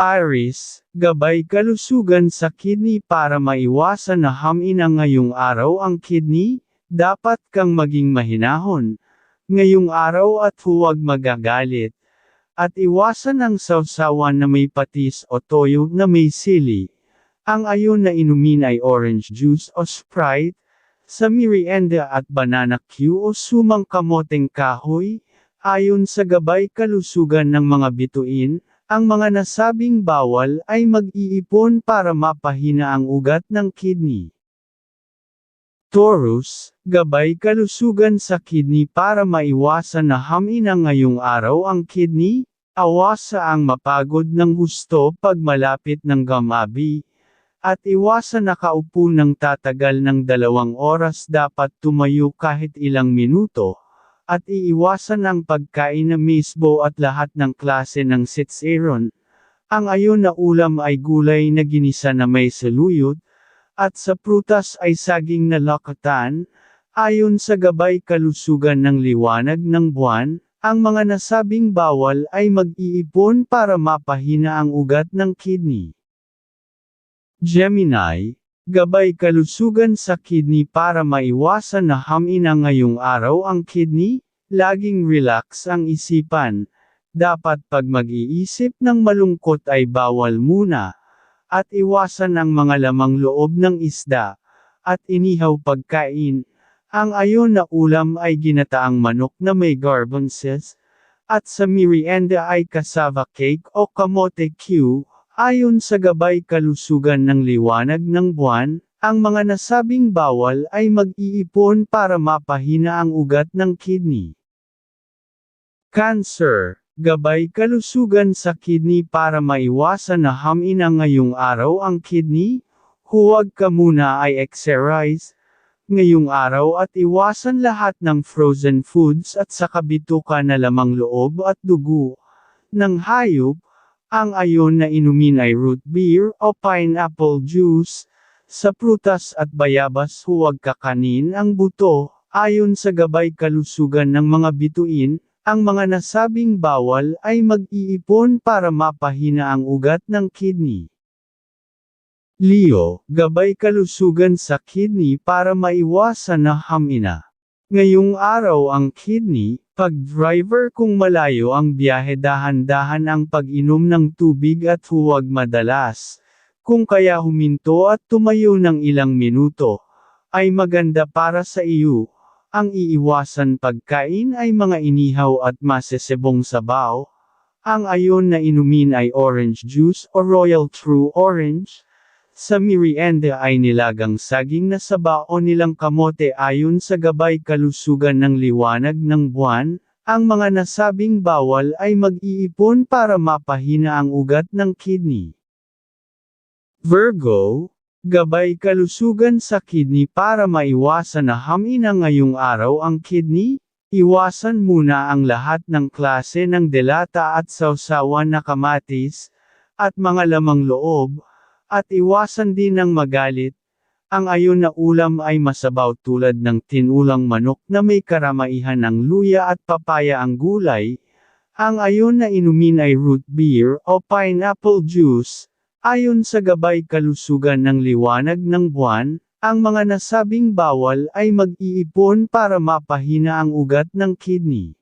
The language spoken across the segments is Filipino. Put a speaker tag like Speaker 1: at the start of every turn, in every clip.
Speaker 1: Iris, gabay kalusugan sa kidney para maiwasan na hamin ngayong araw ang kidney, dapat kang maging mahinahon. Ngayong araw at huwag magagalit. At iwasan ang sawsawan na may patis o toyo na may sili. Ang ayon na inumin ay orange juice o Sprite, sa merienda at banana Q o sumang kamoteng kahoy, ayon sa gabay kalusugan ng mga bituin, ang mga nasabing bawal ay mag-iipon para mapahina ang ugat ng kidney. Taurus, gabay kalusugan sa kidney para maiwasan na hamin ngayong araw ang kidney, awasa ang mapagod ng husto pag malapit ng gamabi, at iwasan nakaupo ng tatagal ng dalawang oras dapat tumayo kahit ilang minuto, at iiwasan ang pagkain na misbo at lahat ng klase ng sitseron. Ang ayon na ulam ay gulay na ginisa na may saluyot, at sa prutas ay saging na lakatan, ayon sa gabay kalusugan ng liwanag ng buwan, ang mga nasabing bawal ay mag-iipon para mapahina ang ugat ng kidney. Gemini, Gabay kalusugan sa kidney para maiwasan na hamina ngayong araw ang kidney, laging relax ang isipan. Dapat pag mag-iisip ng malungkot ay bawal muna. At iwasan ang mga lamang loob ng isda. At inihaw pagkain. Ang ayon na ulam ay ginataang manok na may garbanzos. At sa merienda ay cassava cake o kamote Q, Ayon sa gabay kalusugan ng liwanag ng buwan, ang mga nasabing bawal ay mag-iipon para mapahina ang ugat ng kidney. Cancer, gabay kalusugan sa kidney para maiwasan na hamin ngayong araw ang kidney, huwag ka muna ay exercise, ngayong araw at iwasan lahat ng frozen foods at sa kabituka na lamang loob at dugo ng hayop, ang ayon na inumin ay root beer o pineapple juice. Sa prutas at bayabas huwag kakanin ang buto, ayon sa gabay kalusugan ng mga bituin, ang mga nasabing bawal ay mag-iipon para mapahina ang ugat ng kidney. Leo, gabay kalusugan sa kidney para maiwasan na hamina. Ngayong araw ang kidney, pag driver kung malayo ang biyahe dahan-dahan ang pag-inom ng tubig at huwag madalas. Kung kaya huminto at tumayo ng ilang minuto, ay maganda para sa iyo. Ang iiwasan pagkain ay mga inihaw at masesebong sabaw. Ang ayon na inumin ay orange juice o Royal True Orange. Sa merienda ay nilagang saging na saba o nilang kamote ayon sa gabay kalusugan ng liwanag ng buwan, ang mga nasabing bawal ay mag-iipon para mapahina ang ugat ng kidney. Virgo, gabay kalusugan sa kidney para maiwasan na hamina ngayong araw ang kidney, iwasan muna ang lahat ng klase ng delata at sausawan na kamatis, at mga lamang loob, at iwasan din ng magalit. Ang ayon na ulam ay masabaw tulad ng tinulang manok na may karamaihan ng luya at papaya ang gulay. Ang ayon na inumin ay root beer o pineapple juice. Ayon sa gabay kalusugan ng liwanag ng buwan, ang mga nasabing bawal ay mag-iipon para mapahina ang ugat ng kidney.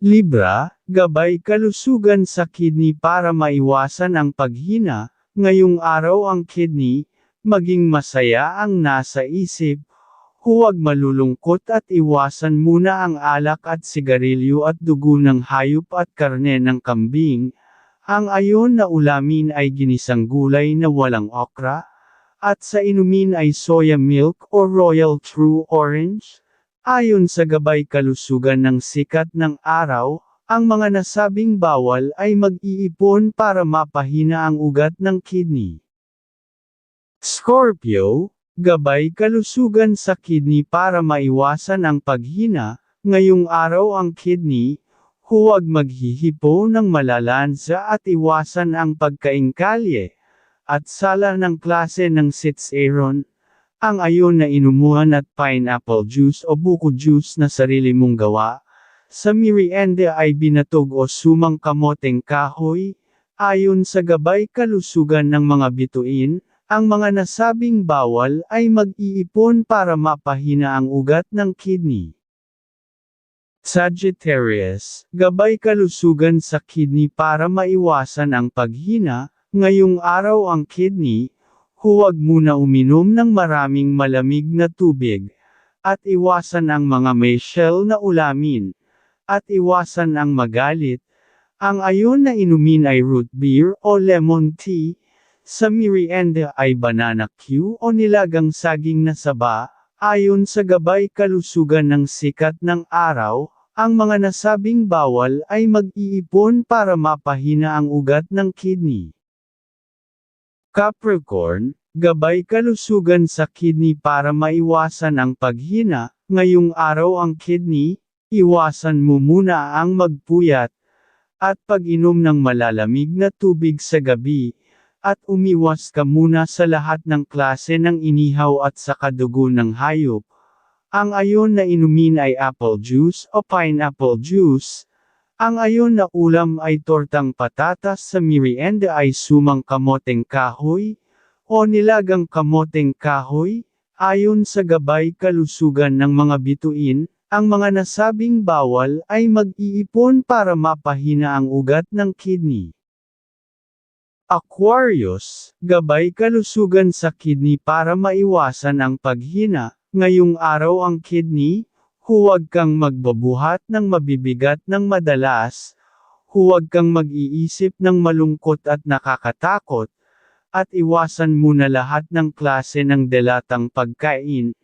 Speaker 1: Libra, gabay kalusugan sa kidney para maiwasan ang paghina, ngayong araw ang kidney, maging masaya ang nasa isip, huwag malulungkot at iwasan muna ang alak at sigarilyo at dugo ng hayop at karne ng kambing, ang ayon na ulamin ay ginisang gulay na walang okra, at sa inumin ay soya milk o royal true orange, Ayon sa gabay kalusugan ng sikat ng araw, ang mga nasabing bawal ay mag-iipon para mapahina ang ugat ng kidney. Scorpio, gabay kalusugan sa kidney para maiwasan ang paghina, ngayong araw ang kidney, huwag maghihipo ng malalansa at iwasan ang pagkaingkalye, at sala ng klase ng sitseron, ang ayon na inumuhan at pineapple juice o buko juice na sarili mong gawa, sa merienda ay binatog o sumang kamoteng kahoy, Ayon sa gabay kalusugan ng mga bituin, ang mga nasabing bawal ay mag-iipon para mapahina ang ugat ng kidney. Sagittarius, gabay kalusugan sa kidney para maiwasan ang paghina, ngayong araw ang kidney, huwag muna uminom ng maraming malamig na tubig, at iwasan ang mga may shell na ulamin, at iwasan ang magalit. Ang ayon na inumin ay root beer o lemon tea, sa merienda ay banana Q o nilagang saging na saba, ayon sa gabay kalusugan ng sikat ng araw, ang mga nasabing bawal ay mag-iipon para mapahina ang ugat ng kidney. Capricorn, gabay kalusugan sa kidney para maiwasan ang paghina, ngayong araw ang kidney, iwasan mo muna ang magpuyat, at pag-inom ng malalamig na tubig sa gabi, at umiwas ka muna sa lahat ng klase ng inihaw at sa kadugo ng hayop. Ang ayon na inumin ay apple juice o pineapple juice. Ang ayon na ulam ay tortang patatas sa merienda ay sumang kamoteng kahoy, o nilagang kamoteng kahoy, ayon sa gabay kalusugan ng mga bituin, ang mga nasabing bawal ay mag-iipon para mapahina ang ugat ng kidney. Aquarius, gabay kalusugan sa kidney para maiwasan ang paghina, ngayong araw ang kidney, huwag kang magbabuhat ng mabibigat ng madalas, huwag kang mag-iisip ng malungkot at nakakatakot, at iwasan muna lahat ng klase ng delatang pagkain,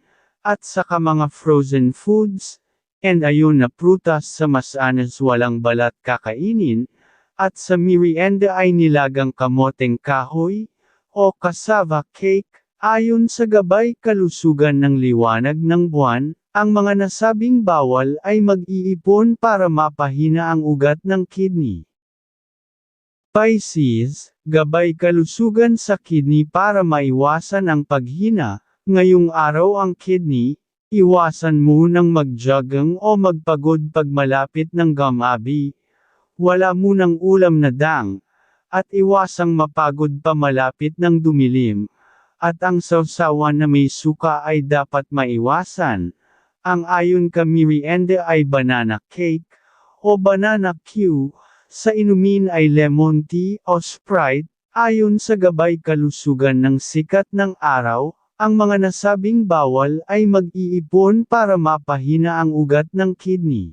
Speaker 1: at saka mga frozen foods, and ayon na prutas sa masanas walang balat kakainin, at sa merienda ay nilagang kamoteng kahoy, o cassava cake, ayon sa gabay kalusugan ng liwanag ng buwan, ang mga nasabing bawal ay mag-iipon para mapahina ang ugat ng kidney. Pisces, gabay kalusugan sa kidney para maiwasan ang paghina, ngayong araw ang kidney, iwasan mo nang magjogging o magpagod pag malapit ng gamabi, wala munang ulam na dang, at iwasang mapagod pa malapit ng dumilim, at ang sausawan na may suka ay dapat maiwasan. Ang ayon ka merienda ay banana cake, o banana Q, sa inumin ay lemon tea o Sprite, ayon sa gabay kalusugan ng sikat ng araw, ang mga nasabing bawal ay mag-iipon para mapahina ang ugat ng kidney.